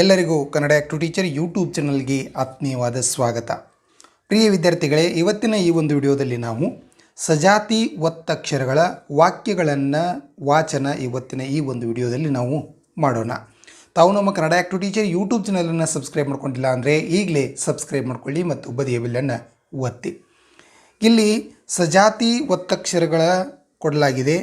ಎಲ್ಲರಿಗೂ Kannada to teacher YouTube ಚಾನಲ್ಗೆ ಆತ್ಮೀಯವಾದ ಸ್ವಾಗತ. ಪ್ರಿಯ ವಿದ್ಯಾರ್ಥಿಗಳೇ, ಇವತ್ತಿನ ಈ ಒಂದು ವಿಡಿಯೋದಲ್ಲಿ ನಾವು ಸಜಾತಿ ಒತ್ತಕ್ಷರಗಳ ವಾಕ್ಯಗಳನ್ನು, ವಾಚನ ಇವತ್ತಿನ ಈ ಒಂದು ವಿಡಿಯೋದಲ್ಲಿ ನಾವು ಮಾಡೋಣ. ತಾವು ನಮ್ಮ ಕನ್ನಡ ಟು ಟೀಚರ್ ಯೂಟ್ಯೂಬ್ ಚಾನಲನ್ನು ಸಬ್ಸ್ಕ್ರೈಬ್ ಮಾಡ್ಕೊಂಡಿಲ್ಲ ಅಂದರೆ ಈಗಲೇ ಸಬ್ಸ್ಕ್ರೈಬ್ ಮಾಡ್ಕೊಳ್ಳಿ ಮತ್ತು ಬದಿಯ ಬಿಲ್ಲನ್ನು ಒತ್ತಿ. ಇಲ್ಲಿ ಸಜಾತಿ ಒತ್ತಕ್ಷರಗಳ ಕೊಡಲಾಗಿದೆ.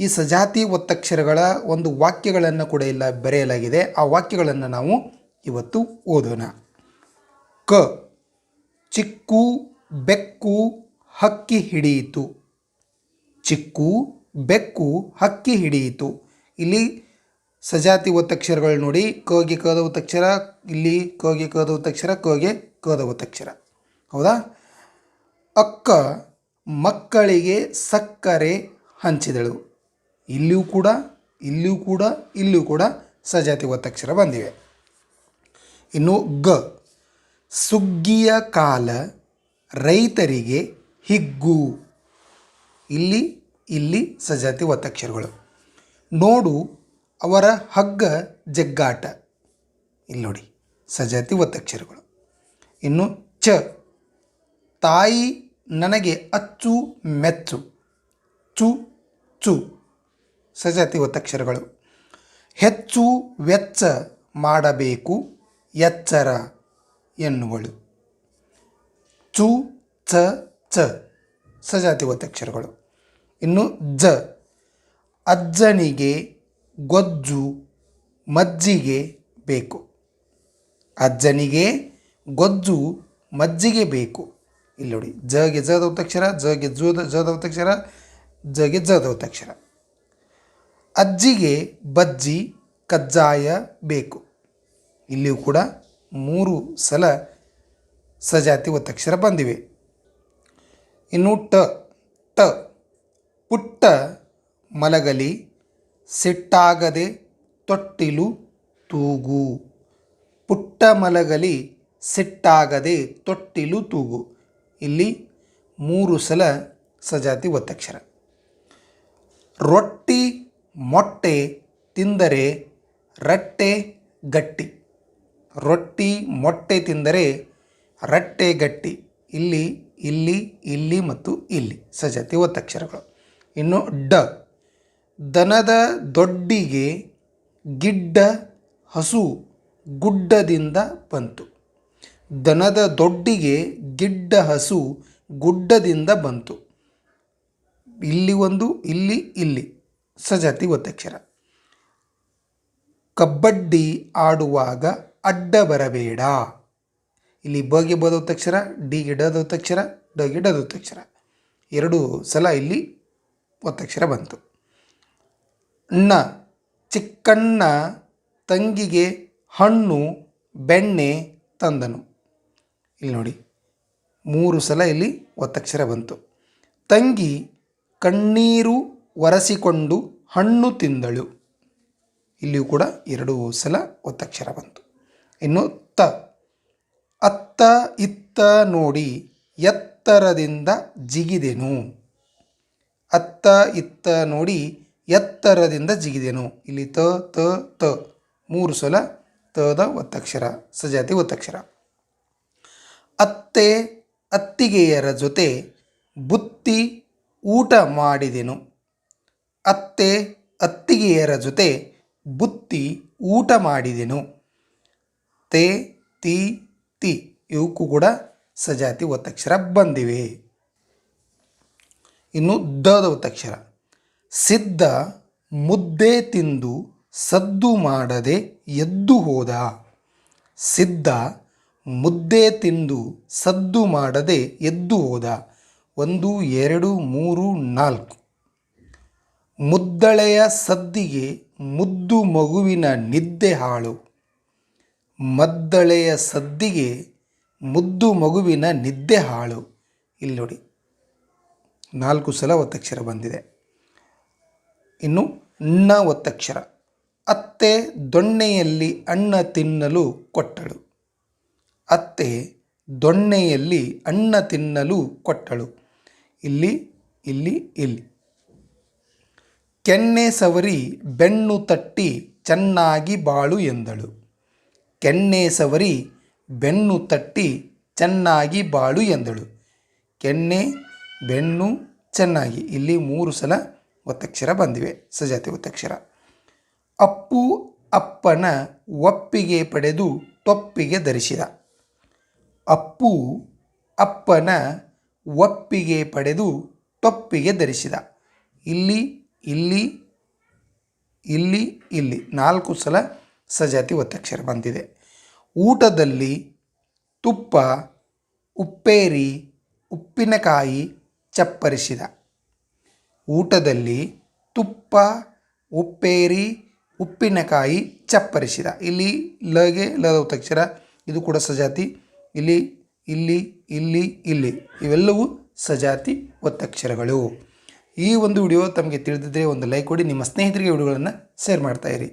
ಈ ಸಜಾತಿ ಒತ್ತಕ್ಷರಗಳ ಒಂದು ವಾಕ್ಯಗಳನ್ನು ಕೂಡ ಇಲ್ಲ ಬರೆಯಲಾಗಿದೆ. ಆ ವಾಕ್ಯಗಳನ್ನು ನಾವು ಇವತ್ತು ಓದೋಣ. ಕ, ಚಿಕ್ಕು, ಬೆಕ್ಕು, ಹಕ್ಕಿ ಹಿಡಿಯಿತು. ಚಿಕ್ಕು, ಬೆಕ್ಕು, ಹಕ್ಕಿ ಹಿಡಿಯಿತು. ಇಲ್ಲಿ ಸಜಾತಿ ಒತ್ತಕ್ಷರಗಳು ನೋಡಿ ಕಗೆ ಕದ ಒತ್ತಕ್ಷರ, ಇಲ್ಲಿ ಕಗೆ ಕದ ಒತ್ತಕ್ಷರ ಕಗೆ ಕದ ಒತ್ತಕ್ಷರ. ಹೌದಾ? ಅಕ್ಕ ಮಕ್ಕಳಿಗೆ ಸಕ್ಕರೆ ಹಂಚಿದಳು. ಇಲ್ಲಿಯೂ ಕೂಡ ಇಲ್ಲಿಯೂ ಕೂಡ ಇಲ್ಲಿಯೂ ಕೂಡ ಸಜಾತಿ ಒತ್ತಕ್ಷರ ಬಂದಿವೆ. ಇನ್ನು ಗ, ಸುಗ್ಗಿಯ ಕಾಲ ರೈತರಿಗೆ ಹಿಗ್ಗು. ಇಲ್ಲಿ ಇಲ್ಲಿ ಸಜಾತಿ ಒತ್ತಕ್ಷರಗಳು. ನೋಡು ಅವರ ಹಗ್ಗ ಜಗ್ಗಾಟ. ಇಲ್ಲಿ ನೋಡಿ, ಸಜಾತಿ ಒತ್ತಕ್ಷರಗಳು. ಇನ್ನು ಚ, ತಾಯಿ ನನಗೆ ಅಚ್ಚು ಮೆಚ್ಚು. ಚು ಚು. ಸಜಾತಿ ಒತ್ತಕ್ಷರಗಳು. ಹೆಚ್ಚು ವೆಚ್ಚ ಮಾಡಬೇಕು ಎಚ್ಚರ ಎನ್ನುವಳು. ಚು, ಚ ಚ ಸಜಾತಿ ಒತ್ತಕ್ಷರಗಳು. ಇನ್ನು ಜ, ಅಜ್ಜನಿಗೆ ಗೊಜ್ಜು, ಮಜ್ಜಿಗೆ ಬೇಕು. ಅಜ್ಜನಿಗೆ ಗೊಜ್ಜು, ಮಜ್ಜಿಗೆ ಬೇಕು. ಇಲ್ಲಿ ನೋಡಿ ಜಗೆ ಜದ ಒತ್ತಕ್ಷರ ಜಗೆ ಜೋದ ಜದ ಒತ್ತಕ್ಷರ ಜಗೆ ಜದ ಒತ್ತಕ್ಷರ. ಅಜ್ಜಿಗೆ ಬಜ್ಜಿ, ಕಜ್ಜಾಯ ಬೇಕು. ಇಲ್ಲಿಯೂ ಕೂಡ ಮೂರು ಸಲ ಸಜಾತಿ ಒತ್ತಕ್ಷರ ಬಂದಿವೆ. ಇನ್ನು ಟ ಟ ಪುಟ್ಟ ಮಲಗಲಿ, ಸಿಟ್ಟಾಗದೆ ತೊಟ್ಟಿಲು ತೂಗು. ಪುಟ್ಟ ಮಲಗಲಿ, ಸಿಟ್ಟಾಗದೆ ತೊಟ್ಟಿಲು ತೂಗು. ಇಲ್ಲಿ ಮೂರು ಸಲ ಸಜಾತಿ ಒತ್ತಕ್ಷರ. ರೊಟ್ಟಿ ಮೊಟ್ಟೆ ತಿಂದರೆ ರಟ್ಟೆ ಗಟ್ಟಿ. ರೊಟ್ಟಿ ಮೊಟ್ಟೆ ತಿಂದರೆ ರಟ್ಟೆ ಗಟ್ಟಿ. ಇಲ್ಲಿ ಇಲ್ಲಿ ಇಲ್ಲಿ ಮತ್ತು ಇಲ್ಲಿ. ಸಜಾತಿ ಒತ್ತಕ್ಷರಗಳು. ಇನ್ನು ಡ. ದನದ ದೊಡ್ಡಿಗೆ ಗಿಡ್ಡ ಹಸು ಗುಡ್ಡದಿಂದ ಬಂತು. ದನದ ದೊಡ್ಡಿಗೆ ಗಿಡ್ಡ ಹಸು ಗುಡ್ಡದಿಂದ ಬಂತು. ಇಲ್ಲಿ ಒಂದು, ಇಲ್ಲಿ ಇಲ್ಲಿ. ಸಜಾತಿ ಒತ್ತಕ್ಷರ ಕಬಡ್ಡಿ ಆಡುವಾಗ ಅಡ್ಡ ಬರಬೇಡ. ಇಲ್ಲಿ ಬಗೆ ಬದ ಒತ್ತಕ್ಷರ ಡಿಗೆ ಡದ ಒತ್ತಕ್ಷರ ಡಗೆ ಒತ್ತಕ್ಷರ. ಎರಡು ಸಲ ಇಲ್ಲಿ ಒತ್ತಕ್ಷರ ಬಂತು. ಅಣ್ಣ ಚಿಕ್ಕಣ್ಣ ತಂಗಿಗೆ ಹಣ್ಣು, ಬೆಣ್ಣೆ ತಂದನು. ಇಲ್ಲಿ ನೋಡಿ, ಮೂರು ಸಲ ಇಲ್ಲಿ ಒತ್ತಕ್ಷರ ಬಂತು. ತಂಗಿ ಕಣ್ಣೀರು ಒರೆಸಿಕೊಂಡು ಹಣ್ಣು ತಿಂದಳು. ಇಲ್ಲಿಯೂ ಕೂಡ ಎರಡು ಸಲ ಒತ್ತಕ್ಷರ ಬಂತು. ಇನ್ನು ತ, ಅತ್ತ ಇತ್ತ ನೋಡಿ ಎತ್ತರದಿಂದ ಜಿಗಿದೆನು. ಅತ್ತ ಇತ್ತ ನೋಡಿ ಎತ್ತರದಿಂದ ಜಿಗಿದೆನು. ಇಲ್ಲಿ ತ ತ ತ, ಮೂರು ಸಲ ತದ ಒತ್ತಕ್ಷರ, ಸಜಾತಿ ಒತ್ತಕ್ಷರ. ಅತ್ತೆ ಅತ್ತಿಗೆಯರ ಜೊತೆ ಬುತ್ತಿ ಊಟ ಮಾಡಿದೆನು. ಅತ್ತೆ ಅತ್ತಿಗೆಯರ ಜೊತೆ ಬುತ್ತಿ ಊಟ ಮಾಡಿದೆನು. ತೇ, ತಿ ತಿ ಇವಕ್ಕೂ ಕೂಡ ಸಜಾತಿ ಒತ್ತಕ್ಷರ ಬಂದಿವೆ. ಇನ್ನು ದದ ಒತ್ತಕ್ಷರ. ಸಿದ್ಧ ಮುದ್ದೆ ತಿಂದು ಸದ್ದು ಮಾಡದೆ ಎದ್ದು ಹೋದ. ಸಿದ್ಧ ಮುದ್ದೆ ತಿಂದು ಸದ್ದು ಮಾಡದೆ ಎದ್ದು ಹೋದ. ಒಂದು, ಎರಡು, ಮೂರು, ನಾಲ್ಕು. ಮುದ್ದಳೆಯ ಸದ್ದಿಗೆ ಮುದ್ದು ಮಗುವಿನ ನಿದ್ದೆ ಹಾಳು. ಮದ್ದಳೆಯ ಸದ್ದಿಗೆ ಮುದ್ದು ಮಗುವಿನ ನಿದ್ದೆ ಹಾಳು. ಇಲ್ಲಿ ನೋಡಿ. ನಾಲ್ಕು ಸಲ ಒತ್ತಕ್ಷರ ಬಂದಿದೆ. ಇನ್ನು ಅಣ್ಣ ಒತ್ತಕ್ಷರ. ಅತ್ತೆ ದೊಣ್ಣೆಯಲ್ಲಿ ಅಣ್ಣ ತಿನ್ನಲು ಕೊಟ್ಟಳು. ಅತ್ತೆ ದೊಣ್ಣೆಯಲ್ಲಿ ಅಣ್ಣ ತಿನ್ನಲು ಕೊಟ್ಟಳು. ಇಲ್ಲಿ ಇಲ್ಲಿ ಇಲ್ಲಿ. ಕೆನ್ನೆ ಸವರಿ ಬೆನ್ನು ತಟ್ಟಿ ಚೆನ್ನಾಗಿ ಬಾಳು ಎಂದಳು. ಕೆನ್ನೆ ಸವರಿ ಬೆನ್ನು ತಟ್ಟಿ ಚೆನ್ನಾಗಿ ಬಾಳು ಎಂದಳು. ಕೆನ್ನೆ ಬೆನ್ನು ಚೆನ್ನಾಗಿ. ಇಲ್ಲಿ ಮೂರು ಸಲ ಒತ್ತಕ್ಷರ ಬಂದಿವೆ. ಸಜಾತಿ ಒತ್ತಕ್ಷರ. ಅಪ್ಪು ಅಪ್ಪನ ಒಪ್ಪಿಗೆ ಪಡೆದು ತೊಪ್ಪಿಗೆ ಧರಿಸಿದ. ಅಪ್ಪು ಅಪ್ಪನ ಒಪ್ಪಿಗೆ ಪಡೆದು ತೊಪ್ಪಿಗೆ ಧರಿಸಿದ. ಇಲ್ಲಿ ಇಲ್ಲಿ ಇಲ್ಲಿ ಇಲ್ಲಿ ನಾಲ್ಕು ಸಲ ಸಜಾತಿ ಒತ್ತಕ್ಷರ ಬಂದಿದೆ. ಊಟದಲ್ಲಿ ತುಪ್ಪ, ಉಪ್ಪೇರಿ, ಉಪ್ಪಿನಕಾಯಿ ಚಪ್ಪರಿಸಿದ. ಊಟದಲ್ಲಿ ತುಪ್ಪ, ಉಪ್ಪೇರಿ, ಉಪ್ಪಿನಕಾಯಿ ಚಪ್ಪರಿಸಿದ. ಇಲ್ಲಿ ಲಗೆ, ಲದ ಒತ್ತಕ್ಷರ, ಇದು ಕೂಡ ಸಜಾತಿ. ಇಲ್ಲಿ ಇಲ್ಲಿ ಇಲ್ಲಿ ಇಲ್ಲಿ ಇವೆಲ್ಲವೂ ಸಜಾತಿ ಒತ್ತಕ್ಷರಗಳು. ಈ ಒಂದು ವಿಡಿಯೋ ತಮಗೆ ತಿಳಿದಿದ್ದರೆ ಒಂದು ಲೈಕ್ ಕೊಡಿ ನಿಮ್ಮ ಸ್ನೇಹಿತರಿಗೆ ವಿಡಿಯೋಗಳನ್ನು ಶೇರ್ ಮಾಡ್ತಾಯಿರಿ